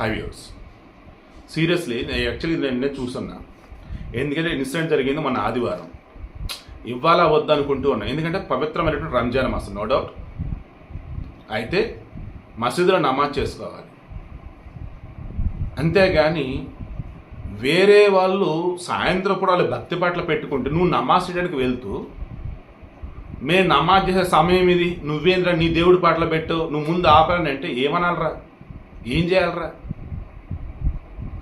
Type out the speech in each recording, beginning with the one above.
హైవ్యూస్ seriously నేను actually నేను చూస్తున్నా ఎందుకంటే ఇన్సిడెంట్ జరిగింది మన ఆదివారం. ఇవ్వాలా వద్దనుకుంటూ ఉన్నాను ఎందుకంటే పవిత్రమైనటువంటి రంజాన్ మాసం నో డౌట్. అయితే మసీదులో నమాజ్ చేసుకోవాలి. అంతేగాని వేరే వాళ్ళు సాయంత్రం కూడా వాళ్ళు భక్తి పట్ల పెట్టుకుంటే నువ్వు నమాజ్ చేయడానికి వెళ్తూ మేము నమాజ్ చేసే సమయం ఇది. నువ్వేంద్ర నీ దేవుడి పాటలు పెట్టు. నువ్వు ముందు ఆపాలని అంటే ఏమనాలరా? ఏం చేయాలరా?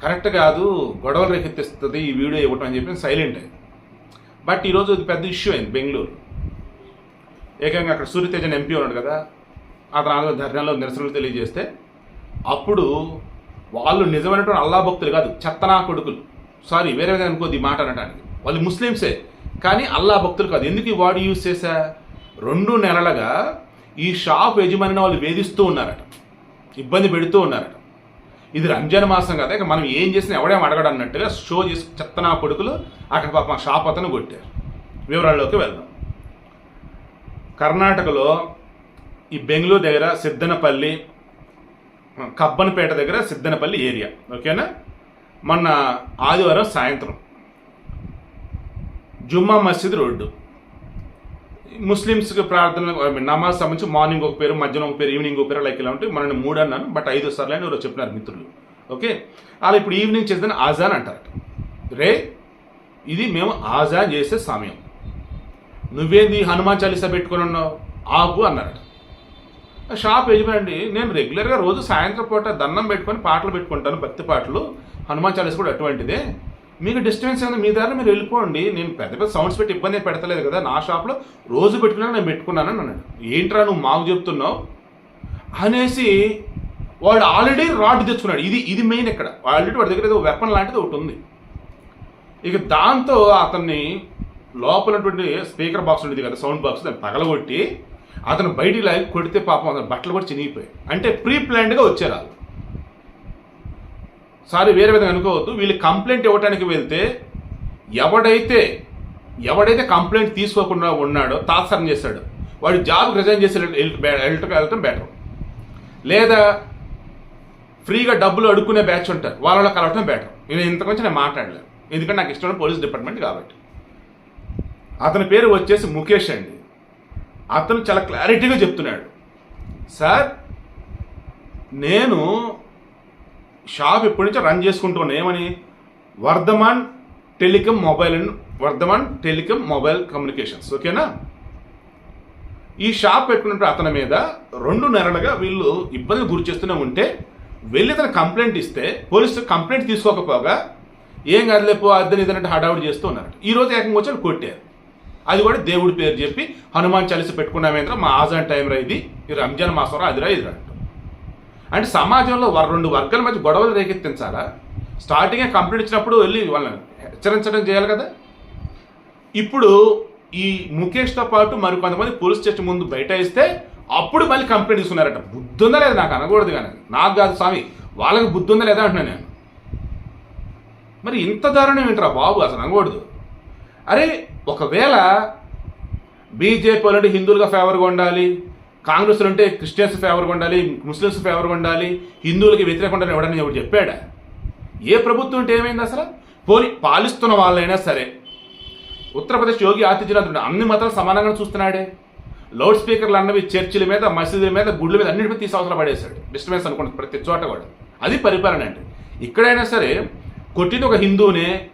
కరెక్ట్ కాదు గొడవలు రేకెత్తిస్తుంది ఈ వీడియో ఇవ్వటం అని చెప్పి సైలెంట్ అయ్యింది బట్ ఈరోజు ఇది పెద్ద ఇష్యూ అయింది బెంగళూరు. ఏకంగా అక్కడ సూర్యతేజన్ ఎంపీ ఉన్నాడు కదా అతను ఆంధ్ర ధర్నాలో నిరసనలు తెలియజేస్తే అప్పుడు వాళ్ళు నిజమైనటువంటి అల్లా భక్తులు కాదు చెత్తనా కొడుకులు. సారీ వేరే విధంగా అనుకోద్ది ఈ మాట అనడానికి వాళ్ళు ముస్లిమ్సే కానీ అల్లా భక్తులు కాదు. ఎందుకు ఈ వాడు యూజ్ చేశా? రెండు నెలలుగా ఈ షాప్ యజమానిని వాళ్ళు వేధిస్తూ ఉన్నారట. ఇబ్బంది పెడుతూ ఉన్నారట. ఇది రంజాన్ మాసం కదా ఇక మనం ఏం చేసినా ఎవడేం అడగడు అన్నట్టుగా షో చేసి చెత్తనా కొడుకులు అక్కడ పాప షాప్ అతను కొట్టారు. వివరాల్లోకి వెళ్దాం. కర్ణాటకలో ఈ బెంగళూరు దగ్గర సిద్దనపల్లి కబ్బన్పేట దగ్గర సిద్దనపల్లి ఏరియా. ఓకేనా? మొన్న ఆదివారం సాయంత్రం జుమ్మా మసీద్ రోడ్డు. ముస్లిమ్స్కి ప్రార్థన నమాజ్ సంబంధించి మార్నింగ్ ఒక పేరు మధ్యాహ్నం ఒక పేరు ఈవినింగ్ ఒక పేరు లైక్ ఇలా ఉంటాయి మనం మూడు అన్నాను బట్ ఐదు సార్లు అని ఎవరో చెప్పినారు మిత్రులు. ఓకే? అలా ఇప్పుడు ఈవినింగ్ చేద్దాం ఆజాన్ అంటారట. రే ఇది మేము ఆజాన్ చేసే సమయం. నువ్వేంది హనుమాన్ చాలీసా పెట్టుకొని ఉన్నావు? ఆపు అన్నారట. షాప్ యజమాని నేను రెగ్యులర్గా రోజు సాయంత్రం పూట దండం పెట్టుకొని పాటలు పెట్టుకుంటాను భక్తి పాటలు. హనుమాన్ చాలీసా కూడా అటువంటిదే. మీకు డిస్టర్బెన్స్ ఏమైనా మీ దారిలో మీరు వెళ్ళిపోండి. నేను పెద్ద పెద్ద సౌండ్స్ పెట్టి ఇబ్బంది పెడతలేదు కదా. నా షాప్లో రోజు పెట్టుకున్నాను నేను పెట్టుకున్నాను అన్నాడు. ఏంట్రా నువ్వు మాకు చెప్తున్నావు? అనేసి వాడు ఆల్రెడీ రాడ్ తెచ్చుకున్నాడు. ఇది ఇది మెయిన్ ఇక్కడ. ఆల్రెడీ వాడి దగ్గర ఏదో వెపన్ లాంటిది ఒకటి ఉంది. ఇక దాంతో అతన్ని లోపలటువంటి స్పీకర్ బాక్స్ ఉండేది కదా సౌండ్ బాక్స్ దాన్ని పగలగొట్టి అతను బయటికి లాగి కొడితే పాపం అతను బట్టలు కూడా చినిగిపోయాయి. అంటే ప్రీ ప్లాన్డ్గా వచ్చారు వాళ్ళు. సారీ వేరే విధంగా అనుకోవద్దు. వీళ్ళు కంప్లైంట్ ఇవ్వడానికి వెళ్తే ఎవడైతే ఎవడైతే కంప్లైంట్ తీసుకోకుండా ఉన్నాడో తాత్సరం చేశాడు వాడు జాబ్ రిజైన్ చేసి వెళ్ళటం వెళ్ళటం బెటర్ లేదా ఫ్రీగా డబ్బులు అడుక్కునే బ్యాచ్ ఉంటారు. వాళ్ళలో కలవటం బెటర్ నేను ఇంతకొంచెం నేను మాట్లాడలేను ఎందుకంటే నాకు ఇష్టమైన పోలీస్ డిపార్ట్మెంట్ కాబట్టి. అతని పేరు వచ్చేసి ముఖేష్ అండి. అతను చాలా క్లారిటీగా చెప్తున్నాడు. సార్ నేను షాప్ ఎప్పటి నుంచో రన్ చేసుకుంటున్నాను ఏమని? Vardhaman telecom mobile and Vardhaman telecom mobile communications. ఓకేనా? ఈ షాప్ పెట్టుకున్నప్పుడు అతని మీద రెండు నెలలుగా వీళ్ళు ఇబ్బంది గురి చేస్తూనే ఉంటే వెళ్ళి అతను కంప్లైంట్ ఇస్తే పోలీసులు కంప్లైంట్ తీసుకోకపోగా ఏం కదలేపో అద్దెని ఇదనంటే హడావుడి చేస్తూ ఉన్నారు ఈ రోజు ఏకంగా వచ్చి వాళ్ళు కొట్టారు. అది కూడా దేవుడి పేరు చెప్పి హనుమాన్ చాలీస పెట్టుకున్నామేంద్ర మా ఆజాన్ టైం రా ఇది రంజాన్ మాసం అదిరా ఇది రా అంటే సమాజంలో రెండు వర్గాల మధ్య గొడవలు రేకెత్తించాలా? స్టార్టింగే కంప్లీట్ ఇచ్చినప్పుడు వెళ్ళి వాళ్ళని హెచ్చరించడం చేయాలి కదా? ఇప్పుడు ఈ ముఖేష్తో పాటు మరి కొంతమంది పోలీస్ స్టేషన్ ముందు బయట ఇస్తే అప్పుడు మళ్ళీ కంప్లైంట్ ఇస్తున్నారట బుద్ధి ఉందా లేదా? నాకు అనకూడదు కానీ. నాకు కాదు స్వామి వాళ్ళకి బుద్ధి ఉందా లేదా అంటున్నాను నేను. మరి ఇంత దారుణం ఏంటరా బాబు? అసలు అనకూడదు. అరే ఒకవేళ బీజేపీ అంటే హిందువులుగా ఫేవర్గా ఉండాలి. కాంగ్రెస్ అంటే క్రిస్టియన్స్ ఫేవర్గా ఉండాలి ముస్లిమ్స్ ఫేవర్గా ఉండాలి హిందువులకి వ్యతిరేకంగా ఉండాలని ఎవడని ఎవరు చెప్పాడా? ఏ ప్రభుత్వం అంటే ఏమైంది అసలు? పోని పాలిస్తున్న వాళ్ళైనా సరే. ఉత్తరప్రదేశ్ యోగి ఆదిత్యనాథ్ అన్ని మతాలు సమానంగా చూస్తున్నాడే. లౌడ్ స్పీకర్లు అన్నవి చర్చిల మీద మసీదుల మీద గుడ్ల మీద అన్నిటి మీద తీసి అవసరం పడేశాడు. డిస్టర్బెన్స్ అనుకుంటుంది ప్రతి చోట కూడా. అది పరిపాలన అంటే ఇక్కడైనా సరే కొట్టిన ఒక హిందువునే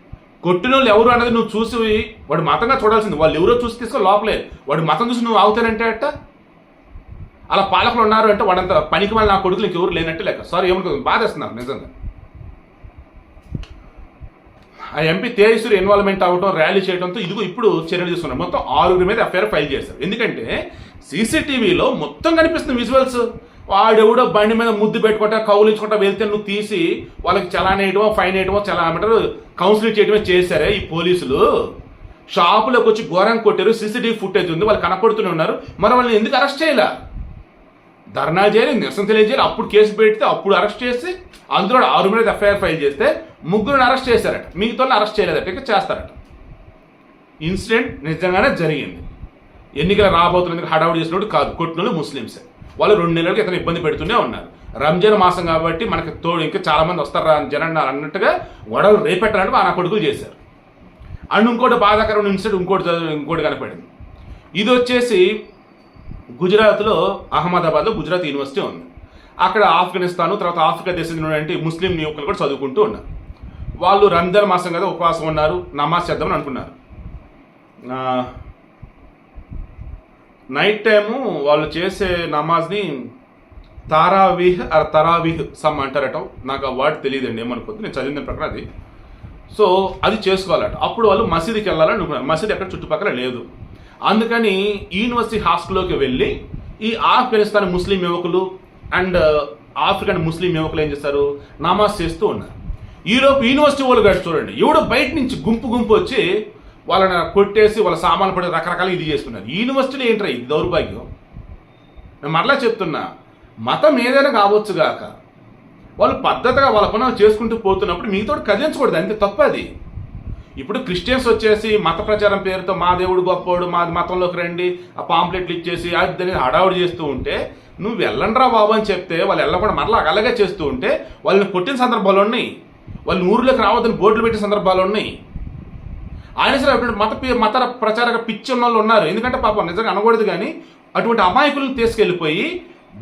కొట్టిన వాళ్ళు ఎవరు అన్నది నువ్వు చూసి వాడు మతంగా చూడాల్సింది. వాళ్ళు ఎవరో చూసి తీసుకో లోపలే. వాడు మతం చూసి నువ్వు అవుతానంటే అట్ట? అలా పాలకులు ఉన్నారు అంటే వాడంత పనికి మళ్ళీ నా కొడుకులు ఇంకెవరు లేనట్టు లేక సారీ ఏమనుకోదు బాధేస్తున్నారు నిజంగా. ఆ ఎంపీ తేజస్వరి ఇన్వాల్వ్మెంట్ అవ్వడం ర్యాలీ చేయడంతో ఇదిగో ఇప్పుడు చర్యలు తీసుకున్నారు. మొత్తం ఆరుగురి మీద ఎఫ్ఐఆర్ ఫైల్ చేశారు. ఎందుకంటే సీసీటీవీలో మొత్తం కనిపిస్తుంది విజువల్స్ వాడెవడో బండి మీద ముద్దు పెట్టుకుంటా కౌలించుకుంటా వెళ్తే నువ్వు తీసి వాళ్ళకి చలాన్ వేయడమో ఫైన్ వేయడమో చాలా ఏమంటారు కౌన్సిలింగ్ చేయడమే చేశారే ఈ పోలీసులు. షాపులోకి వచ్చి ఘోరం కొట్టారు సీసీటీవీ ఫుటేజ్ ఉంది వాళ్ళు కనపడుతూనే ఉన్నారు. మరి వాళ్ళని ఎందుకు అరెస్ట్ చేయలే? ధర్నాలు చేయాలి నిరసన తెలియజేయాలి. అప్పుడు కేసు పెడితే అప్పుడు అరెస్ట్ చేసి అందులో ఆరు మీద ఎఫ్ఐఆర్ ఫైల్ చేస్తే ముగ్గురిని అరెస్ట్ చేశారట. మిగతా అరెస్ట్ చేయలేదట ఇక చేస్తారట. ఇన్సిడెంట్ నిజంగానే జరిగింది. ఎన్నికలు రాబోతున్నందుకు హడావుడి చేసినప్పుడు కాదు కొట్టినోళ్ళు ముస్లిమ్సే. వాళ్ళు రెండు నెలలకి ఇతను ఇబ్బంది పెడుతూనే ఉన్నారు. రంజాన్ మాసం కాబట్టి మనకి తోడు ఇంకా చాలా మంది అని జనం అన్నట్టుగా గొడవలు రేపెట్టాలంటే మా నా కొడుకులు చేశారు. అండ్ ఇంకోటి బాధాకరమైన ఇన్సిడెంట్ ఇంకోటి ఇంకోటి కనపడింది. ఇది వచ్చేసి గుజరాత్లో అహ్మదాబాద్లో గుజరాత్ యూనివర్సిటీ ఉంది. అక్కడ ఆఫ్ఘనిస్తాన్ తర్వాత ఆఫ్రికా దేశం ముస్లిం యువకులు కూడా చదువుకుంటూ ఉన్నారు. వాళ్ళు రంజాన్ మాసం కదా ఉపవాసం ఉన్నారు నమాజ్ చేద్దామని అనుకున్నారు. నైట్ టైము వాళ్ళు చేసే నమాజ్ని తారావీహ్ ఆర్ తరావీహ్ సమ్ అంటారట. నాకు ఆ వర్డ్ తెలియదండి ఏమనుకోద్దు నేను చదివిన ప్రకారం అది. సో అది చేసుకోవాలట. అప్పుడు వాళ్ళు మసీదుకి వెళ్ళాలని అనుకున్నారు. మసీద్ ఎక్కడ చుట్టుపక్కల లేదు. అందుకని యూనివర్సిటీ హాస్టల్లోకి వెళ్ళి ఈ ఆఫ్ఘనిస్తాన్ ముస్లిం యువకులు అండ్ ఆఫ్రికన్ uh, ముస్లిం యువకులు ఏం చేస్తారు? నమాజ్ చేస్తూ ఉన్నారు. ఈలోపు యూనివర్సిటీ వాళ్ళు కాదు చూడండి ఎవడో బయట నుంచి గుంపు గుంపు వచ్చి వాళ్ళని కొట్టేసి వాళ్ళ సామాన్లు పడి రకరకాల ఇది చేసుకున్నారు. యూనివర్సిటీలో ఏంట్రా ఇది దౌర్భాగ్యం? నేను మరలా చెప్తున్నా మతం ఏదైనా కావచ్చు గాక వాళ్ళు పద్ధతిగా వాళ్ళ పని చేసుకుంటూ పోతున్నప్పుడు మీతో కదిలించకూడదు అంతే తప్ప అది ఇప్పుడు క్రిస్టియన్స్ వచ్చేసి మత ప్రచారం పేరుతో మా దేవుడు గొప్పోడు మా మతంలోకి రండి ఆ పాంప్లెట్లు ఇచ్చేసి అది హడావుడి చేస్తూ ఉంటే నువ్వు వెళ్ళండ్రా బాబు అని చెప్తే వాళ్ళు వెళ్ళకుండా మరలా అలాగే చేస్తూ ఉంటే వాళ్ళని కొట్టిన సందర్భాలు ఉన్నాయి. వాళ్ళు ఊర్లోకి రావద్దని బోర్డులు పెట్టిన సందర్భాలు ఉన్నాయి. ఆయన సరే అటువంటి మత మత ప్రచారక పిచ్చి ఉన్న వాళ్ళు ఉన్నారు. ఎందుకంటే పాపం నిజంగా అనకూడదు కానీ అటువంటి అమాయకులను తీసుకెళ్ళిపోయి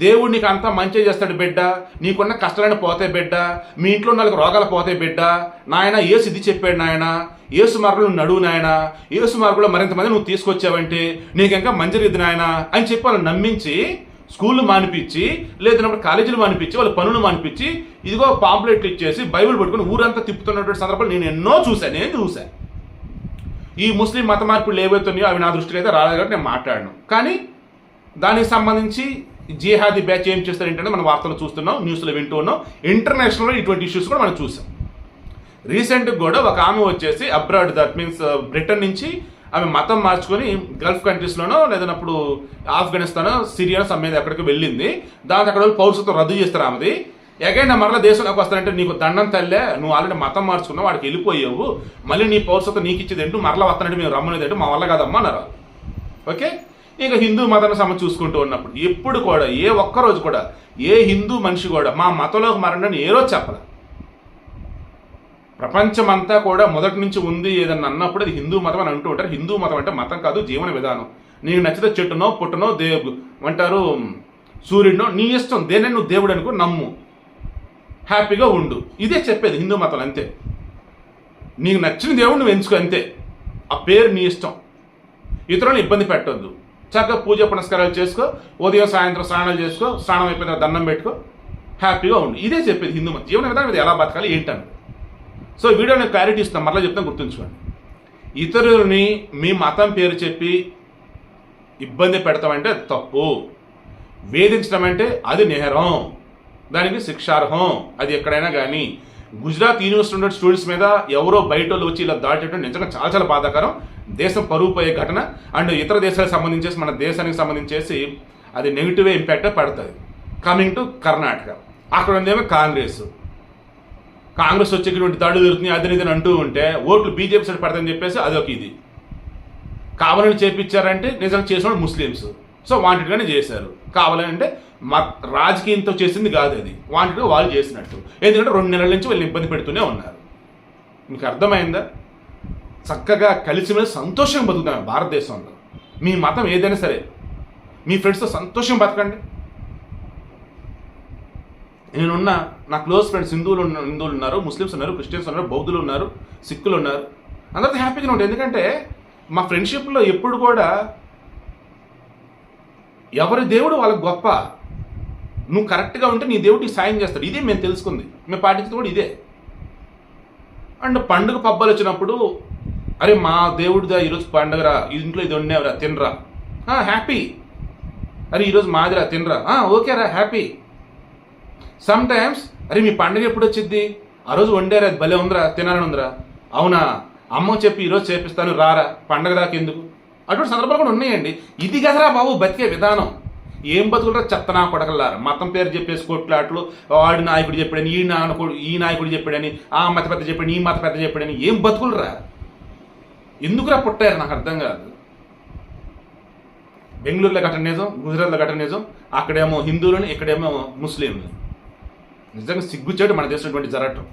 దేవుడు నీకు అంతా మంచి చేస్తాడు బిడ్డ. నీకున్న కష్టాలను పోతాయి బిడ్డ. మీ ఇంట్లో నాలుగు రోగాలు పోతాయి బిడ్డ. నాయన ఏసు ఇది చెప్పాడు నాయన. ఏసు మార్గంలో నువ్వు నడువు నాయన. ఏసు మార్గంలో మరింత మంది నువ్వు తీసుకొచ్చావంటే నీకు ఇంకా మంజరిద్ది నాయన అని చెప్పి వాళ్ళని నమ్మించి స్కూళ్ళు మానిపించి లేదన్నప్పుడు కాలేజీలు మానిపించి వాళ్ళ పనులు మానిపించి ఇదిగో పాంప్లెట్లు ఇచ్చేసి బైబిల్ పట్టుకుని ఊరంతా తిప్పుతున్నటువంటి సందర్భాలు నేను ఎన్నో చూశాను నేను చూశాను ఈ ముస్లిం మత మార్పులు ఏవైతున్నాయో అవి నా దృష్టిలో అయితే రాలేదు కాబట్టి నేను మాట్లాడను. కానీ దానికి సంబంధించి జిహాదీ బ్యాచ్ ఏం చేస్తారు ఏంటంటే మనం వార్తలు చూస్తున్నాం న్యూస్లో వింటూ ఉన్నాం. ఇంటర్నేషనల్లో ఇటువంటి ఇష్యూస్ కూడా మనం చూసాం. రీసెంట్గా కూడా ఒక ఆమె వచ్చేసి అబ్రాడ్ దట్ మీన్స్ బ్రిటన్ నుంచి ఆమె మతం మార్చుకొని గల్ఫ్ కంట్రీస్లోనో లేదన్నప్పుడు ఆఫ్ఘనిస్తాన్ సిరియా సమ్మేది ఎక్కడికి వెళ్ళింది. దాంతో అక్కడ పౌరసత్వం రద్దు చేస్తారు ఆమెది. ఎగైన్ మరలా దేశంలోకి వస్తానంటే నీకు దండం తల్లే నువ్వు ఆల్రెడీ మతం మార్చుకున్నావు వాడికి వెళ్ళిపోయావు. మళ్ళీ నీ పౌరసత్వం నీకు ఇచ్చేది ఏంటో? మరలా వస్తానంటే మేము రమ్మనేది ఏంటో? మా వల్ల కాదమ్మా అన్నారు ఓకే ఇక హిందూ మతం సమ చూసుకుంటూ ఉన్నప్పుడు ఎప్పుడు కూడా ఏ ఒక్క రోజు కూడా ఏ హిందూ మనిషి కూడా మా మతంలోకి మారండి ఏ రోజు చెప్పలే. ప్రపంచమంతా కూడా మొదటి నుంచి ఉంది ఏదన్నా అన్నప్పుడు అది హిందూ మతం అని అంటూ ఉంటారు. హిందూ మతం అంటే మతం కాదు జీవన విధానం. నీకు నచ్చితే చెట్టునో పుట్టనో దే అంటారు సూర్యుడినో నీ ఇష్టం దేనే నువ్వు దేవుడు అనుకో నమ్ము. హ్యాపీగా ఉండు. ఇదే చెప్పేది హిందూ మతం అంతే. నీకు నచ్చిన దేవుడు నువ్వు ఎంచుకో అంతే. ఆ పేరు నీ ఇష్టం. ఇతరులను ఇబ్బంది పెట్టొద్దు. చక్కగా పూజ పునస్కారాలు చేసుకో ఉదయం సాయంత్రం స్నానాలు చేసుకో స్నానం అయిపోయిన దండం పెట్టుకో హ్యాపీగా ఉండు. ఇదే చెప్పేది హిందూ మత. జీవన విధానం ఇది ఎలా బతకాలి ఏంటని. సో వీడియో నేను క్లారిటీ ఇస్తాను మరలా చెప్తాను గుర్తుంచుకోండి. ఇతరులని మీ మతం పేరు చెప్పి ఇబ్బంది పెడతామంటే తప్పు. వేధించడం అంటే అది నేరం. దానికి శిక్షార్హం. అది ఎక్కడైనా కానీ గుజరాత్ యూనివర్సిటీ ఉన్న స్టూడెంట్స్ మీద ఎవరో బయట వాళ్ళు వచ్చి ఇలా దాటేయడం నిజంగా చాలా చాలా బాధాకరం. దేశం పరుగుపోయే ఘటన. అండ్ ఇతర దేశాలకు సంబంధించేసి మన దేశానికి సంబంధించేసి అది నెగిటివ్ ఇంపాక్ట్ పడుతుంది. Coming to Karnataka. అక్కడ ఉందేమో కాంగ్రెస్. కాంగ్రెస్ వచ్చి ఇటువంటి దాడులు జరుగుతున్నాయి అదని ఇదని అంటూ ఉంటే ఓట్లు బీజేపీ సైడ్ పడతాయని చెప్పేసి అదొక ఇది. కావాలని చేపించారంటే నిజంగా చేసిన ముస్లిమ్స్. సో వాంటెడ్గానే చేశారు. కావాలంటే మా రాజకీయంతో చేసింది కాదు అది. వాంటెడ్గా వాళ్ళు చేసినట్టు. ఎందుకంటే రెండు నెలల నుంచి వాళ్ళు ఇబ్బంది పెడుతూనే ఉన్నారు. మీకు అర్థమైందా? చక్కగా కలిసిమెలిసి సంతోషంగా బతుకుతాం భారతదేశంలో. మీ మతం ఏదైనా సరే మీ ఫ్రెండ్స్తో సంతోషం బతకండి. నేనున్న నా క్లోజ్ ఫ్రెండ్స్ హిందువులు ఉన్న హిందువులు ఉన్నారు ముస్లిమ్స్ ఉన్నారు క్రిస్టియన్స్ ఉన్నారు బౌద్ధులు ఉన్నారు సిక్కులు ఉన్నారు. అందరితో హ్యాపీగా ఉంటాయి ఎందుకంటే మా ఫ్రెండ్షిప్లో ఎప్పుడు కూడా ఎవరి దేవుడు వాళ్ళకి గొప్ప? నువ్వు కరెక్ట్గా ఉంటే నీ దేవుడికి సాయం చేస్తాడు. ఇదే మేము తెలుసుకుంది. మేము పాటించింది కూడా ఇదే. అండ్ పండుగ పబ్బాలు వచ్చినప్పుడు అరే మా దేవుడిదా ఈరోజు పండుగరా? ఇంట్లో ఇది ఉండేవరా తినరా. హ్యాపీ అరే ఈరోజు మాదిరా తినరా? ఓకేరా హ్యాపీ సమ్ టైమ్స్ అరే మీ పండుగ ఎప్పుడు వచ్చింది ఆ రోజు వండారా? అది భలే ఉందిరా తినాలని ఉందిరా. అవునా? అమ్మ చెప్పి ఈరోజు చేపిస్తాను రారా. పండగ దాకా ఎందుకు? అటువంటి సందర్భాలు కూడా ఉన్నాయండి. ఇది కదరా బాబు బతికే విధానం. ఏం బతుకులరా చెత్తనా కొడకల్లారా? మతం పేరు చెప్పేసి కొట్లాట్లు వాడి నాయకుడు చెప్పాడని ఈ నాయకుడు ఈ నాయకుడు చెప్పాడని ఆ మత పెద్ద చెప్పాడని ఈ మత పెద్ద చెప్పాడని ఏం బతుకులరా? ఎందుకురా పుట్టారు? నాకు అర్థం కాదు. బెంగళూరులో ఘటన నిజం గుజరాత్లో ఘటన నిజం అక్కడేమో హిందువులని ఇక్కడేమో ముస్లింలు. నిజంగా సిగ్గుచేటు మన దేశం ఇటువంటి జరగటం.